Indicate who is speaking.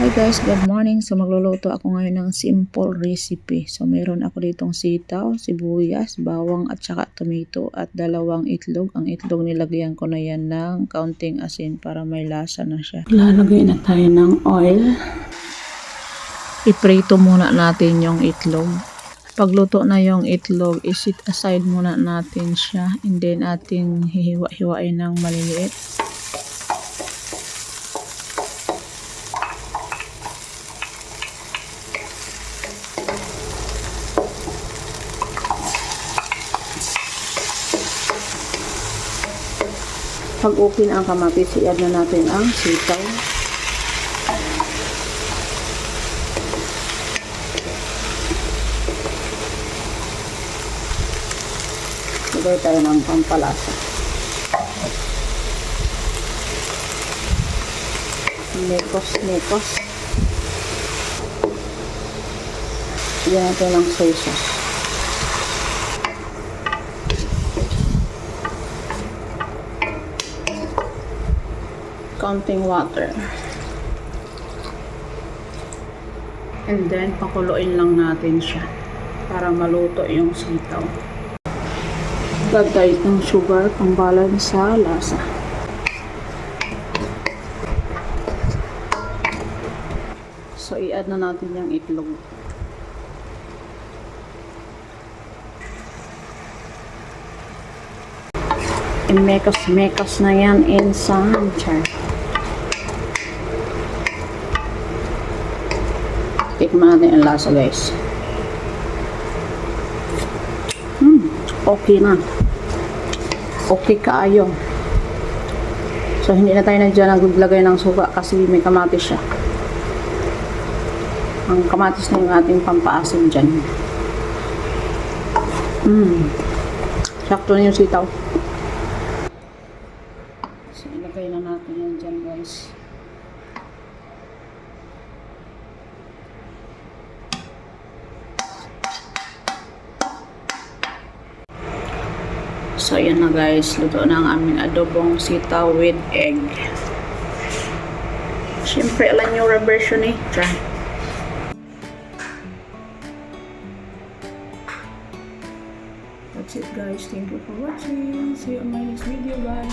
Speaker 1: Hi guys, good morning. So magluluto ako ngayon ng simple recipe. So meron ako ditong sitaw, sibuyas, bawang at saka tomato at dalawang itlog. Ang itlog nilagyan ko na yan ng kaunting asin para may lasa na siya. Lalagay na tayo ng oil. Iprito muna natin yung itlog. Pagluto na yung itlog, isit aside muna natin siya and then ating hihiwa-hiwain ng maliliit. Pag na ang kamatis, i-add na natin ang sitaw. Lagay tayo ng pampalasa. Nekos, nekos. Lagyan natin ng soy sauce. Counting water. And then, pakuluin lang natin siya para maluto yung sitaw. Lagay ng sugar pang balance sa lasa. So, i-add na natin yung itlog. I-mekos-mekos na yan inside. Char. Tikman natin ang lasa guys. Hmm, okay na. Okay kaayo. So, hindi na tayo na dyan naglagay ng suka kasi may kamatis siya. Ang kamatis na yung ating pampaasim dyan. Hmm. Sakto na yung sitaw. So, ilagay na natin yan dyan guys. So, yan na guys. Luto na ang aming adobong sitaw with egg. Siyempre, alam nyo version eh. Try. That's it guys. Thank you for watching. See you on my next video. Bye.